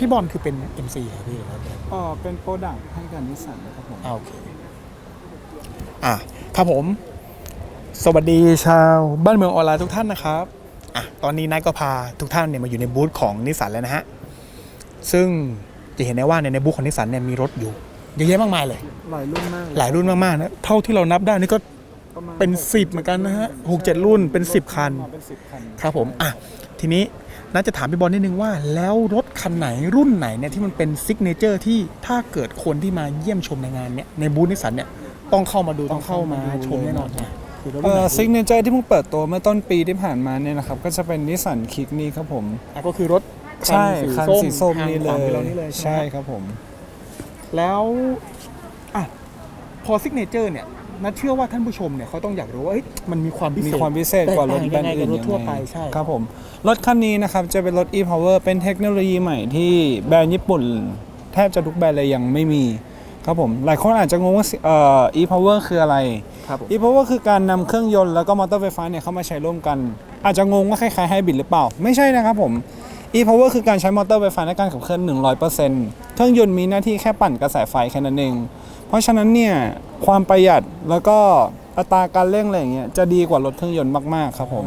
พี่บอลคือเป็น MC เหรอพี่หรือว่าเป็นอ๋อเป็นโปรดักต์ให้กับนิสสันนะครับผม อ่าโอเคอะครับผม สวัสดีชาวบ้านเมืองออนไลน์ทุกท่านนะครับอะตอนนี้นายก็พาทุกท่านเนี่ยมาอยู่ในบูธของนิสสันแล้วนะฮะ ซึ่งจะเห็นได้ว่าในในบูธของนิสสันเนี่ยมีรถอยู่เยอะแยะมากมายเลย หลายรุ่นมากหลายรุ่นมากๆนะเท่าที่เรานับได้นี่ก็ประมาณเป็นสิบเหมือนกันนะฮะหกเจ็ดรุ่นเป็นสิบคัน เป็นสิบคัน ครับผม อะ ทีนี้ น่าจะถามพี่บอลนิดนึงว่า แล้วรถคันไหนรุ่นไหนเนี่ยที่มันเป็นซิกเนเจอร์ที่ถ้าเกิดคนที่มาเยี่ยมชมในงานเนี่ยในบูธนิสสันเนี่ยต้องเข้ามาดูต้องเข้ามาชมแน่นอนนะคือรถเอ่รุ่นไหอนซิกเนเจอร์ที่เพิ่งเปิดตัวเมื่อต้นปีที่ผ่านมาเนี่ยนะครับ ก็จะเป็นนิสสันคิกนี่ครับผม อะก็คือรถใช่คันสีส้มนี่เลทางขวามืยอเรานี่เลยใช่ไหมครับผม แล้วอะพอซิกเนเจอร์เนี่ย นัดเชื่อว่าท่านผู้ชมเนี่ยเขาต้องอยากรู้ว่าเอ้ยมันมีความพิเศษมีความพิเศษกว่ารถแบรนด์อื่นแตกต่างยังไงกับรถทั่วไปยังงใช่ครับผมรถคันนี้นะครับจะเป็นรถ e-power เป็นเทคโนโลยีใหม่ที่แบรนด์ญี่ปุ่น แทบจะทุกแบรนด์เลยยังไม่มีครับผมหลายคนอาจจะงงว่าเอ่อ e-power คืออะไรครับผม e-power คือการนำเครื่องยนต์แล้วก็มอเตอร์ไฟฟ้าเนี่ยเข้ามาใช้ร่วมกัน อาจจะงงว่าคล้ายๆไฮบริดหรือเปล่า ไม่ใช่นะครับผม e-power คือการใช้มอเตอร์ไฟฟ้าในการขับเคลื่อน100%เครื่องยนต์มีหน้าที่แค่ปั่นกระแสไฟแค่นั้นเอง เพราะฉะนั้นเนี่ยความประหยัดแล้วก็อัตราการเร่งอะไรอย่างเงี้ยจะดีกว่ารถเครื่องยนต์มากๆครับผม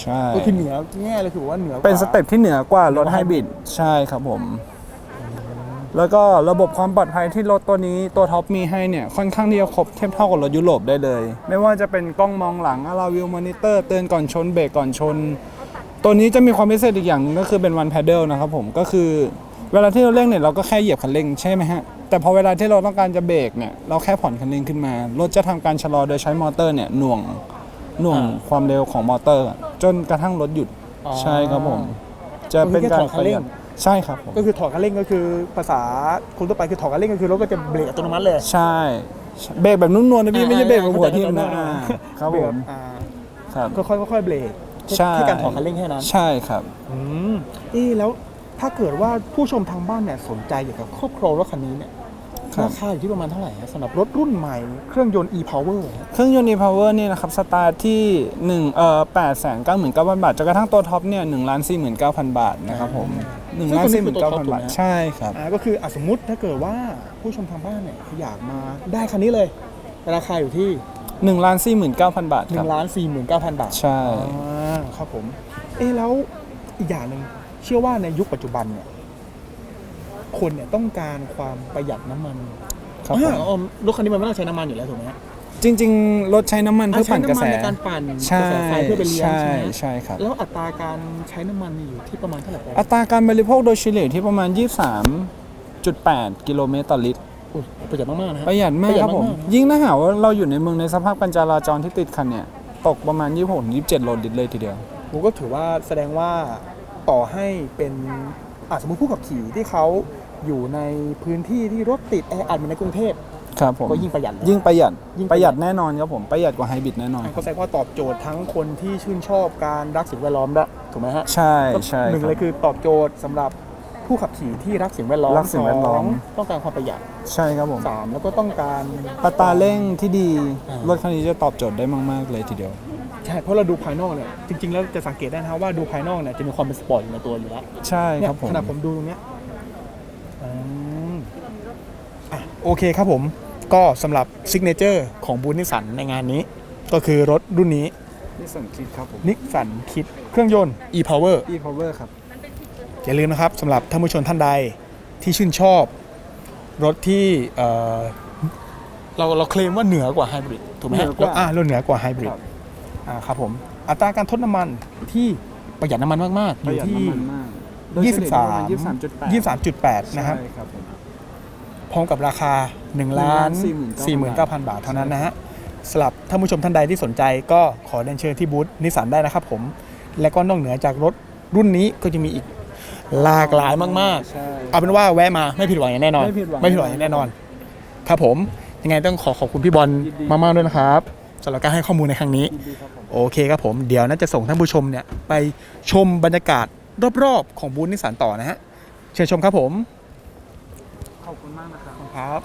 ใช่ก็คือเหนือแง่เลยคือว่าเหนือกว่าเป็นสเต็ปที่เหนือกว่ารถไฮบริดใช่ครับผม แล้วก็ระบบความปลอดภัยที่รถตัวนี้ตัวท็อปมีให้เนี่ยค่อนข้างที่จะครบเทียบเท่ากับรถยุโรปได้เลย ไม่ว่าจะเป็นกล้องมองหลังอะลาวิวมอนิเตอร์เตือนก่อนชนเบรกก่อนชน ตัวนี้จะมีความพิเศษอีกอย่างหนึงก็คือเป็นวัน paddle นะครับผมก็คือ เวลาที่เราเร่งเนี่ยเราก็แค่เหยียบคันเร่งใช่ไหมฮะ แต่พอเวลาที่เราต้องการจะเบรกเนี่ยเราแค่ผ่อนคันเร่งขึ้นมา รถจะทำการชะลอโดยใช้มอเตอร์เนี่ยหน่วงหน่วงความเร็วของมอเตอร์ จนกระทั่งรถหยุดอ๋อใช่ครับผม จะเป็นการก็คือแค่ถอดคันเร่งใช่ครับผมก็คือถอดคันเร่งก็คือภาษาคนทั่วไปคือถอดคันเร่งก็คือรถก็จะเบรกอัตโนมัติเลยใช่เบรกแบบนุ่มนวลนะพี่ไม่ใช่เบรกแบบหัวทิ่มนะอ่าอ่าครับเบผรกมอ่าครับค่อยๆค่อยๆเบรกใช่แค่การถอดคันเร่งแค่นั้นใช่ครับอืมเอ๊ะแล้ว ถ้าเกิดว่าผู้ชมทางบ้านเนี่ยสนใจอยากจะครอบครองรถคันนี้เนี่ยครับ ราคาอยู่ที่ประมาณเท่าไหร่ฮะสำหรับรถรุ่นใหม่เครื่องยนต์ e-power ฮะเครื่องยนต์ e-power นี่นะครับสตาร์ทที่1เอ่อ8 9 9 0 0 0 บาทจนกระทั่งตัวท็อปเนี่ย1ล้าน49,000 บาทนะครับผม1ล้าน49,000 บาท ใช่ครับ อ่าก็คืออะสมมุติถ้าเกิดว่าผู้ชมทางบ้านเนี่ยอยากมาได้คันนี้เลย ราคาอยู่ที่1ล้าน49,000 บาทครับ1ล้าน49,000บาทใช่ อ่าครับผม เอ๊ะแล้วอีกอย่างหนึ่ง เชื่อว่าในยุคปัจจุบันเนี่ย คนเนี่ยต้องการความประหยัดน้ำมันครับผอ่ามอ๋อรถคันนี้มันไม่ต้องใช้น้ำมันอยู่แล้วถูกไหมฮะจริง ๆ รถใช้น้ำมันเพื่อปั่นกระแส ใช้ำมัในการปั่นใช่กระแสไฟเพื่อไปเลี้ยงใช่ใช่ไหมใช่ครับ แล้วอัตราการใช้น้ำมันนี่อยู่ที่ประมาณเท่าไหร่ครับอัตราการบริโภคโดยเฉลี่ยที่ประมาณ 23.8 กิโลเมตรต่อลิตร อุ๊ยประหยัดมากๆนะฮะ ประหยัดมากครับผมประหยัดมากๆยิ่งถ้าหากว่าเราอยู่ในเมืองในสภาพการจราจรที่ติดขันเนี่ย ตกประมาณ 26-27 โลลิตรเลยทีเดียว ผมก็ถือว่าแสดงว่า ต่อให้เป็นอาสมมติผู้ขับขี่ที่เขาอยู่ในพื้นที่ที่รถติดแออัดเหมือนในกรุงเทพครับผมก็ยิ่งประหยัดเลยยิ่งประหยัดยิ่งปประระหหยัยัดดแน่นอนครับผมประหยัดกว่าไฮบริดแน่นอนก็แสดงว่าตอบโจทย์ทั้งคนที่ชื่นชอบการรักสิ่งแวดล้อมด้วยถูกไหมฮะใช่ใช่หนึ่งครัเลบยคือตอบโจทย์สำหรับ ผู้ขับขี่ที่รักสิ่งแวดล้อมรักสิ่งแวดล้อม สงต้องการความประหยัดใช่ครับผมสามแล้วก็ต้องการ อัตราเร่งที่ดีอ่ารถคันนี้จะตอบโจทย์ได้มากๆเลยทีเดียว ใช่เพราะเราดูภายนอกเนี่ยจริง ๆ แล้วจะสังเกตได้นะครับว่าดูภายนอกเนี่ยจะมีความเป็นสปอร์ตอยู่ในตัวอยู่แล้วใช่เนี่ยครับผมขนาดผมดูตรงเนี้ยอืมอะโอเคครับผม ก็สำหรับซิกเนเจอร์ของบูธนิสสันในงานนี้ ก็คือรถรุ่นนี้ นี่สังคิดครับผม นิสสันคิดเครื่องยนต์ e-power e-power ครับ อย่าลืมนะครับสำหรับท่านผู้ชมท่านใดที่ชื่นชอบ รถที่เอ่อเราเราเคลมว่าเหนือกว่าไฮบริดถูกไหมฮะเหนือกว่า อ่าเราเหนือกว่าไฮบริดครับอ่าครับผมอัตราการทดน้ำมันที่ประหยัดน้ำมันมากๆอประยู่หยัดที่ น้ำมันมากโดยเฉลี่ยประมาณ23.8 23.8 นะครับ ใช่ครับผม พร้อมกับราคา1ล้าน49,000บาทเท่านั้นนะฮะสำหรับท่านผู้ชมท่านใดที่สนใจก็ขอเรียนเชิญที่บูธนิสสันได้นะครับผม และก็นอกเหนือจากรถรุ่นนี้ก็จะมีอีก หลากหลายมากๆเอาเป็นว่าแวะมาไม่ผิดหวังอย่างแน่นอนไม่ผิดหวังอย่างแน่นอน ครับผม ยังไงต้องขอขอบคุณพี่บอลมาก ๆ ด้วยนะครับสำหรับการให้ข้อมูลในครั้งนี้โอเคครับผม เดี๋ยวน่าจะส่งท่านผู้ชมเนี่ย ไปชมบรรยากาศรอบ ๆ ของบูธนิสสันต่อนะฮะ เชิญชมครับผมขอบคุณมากนะครับ ครับ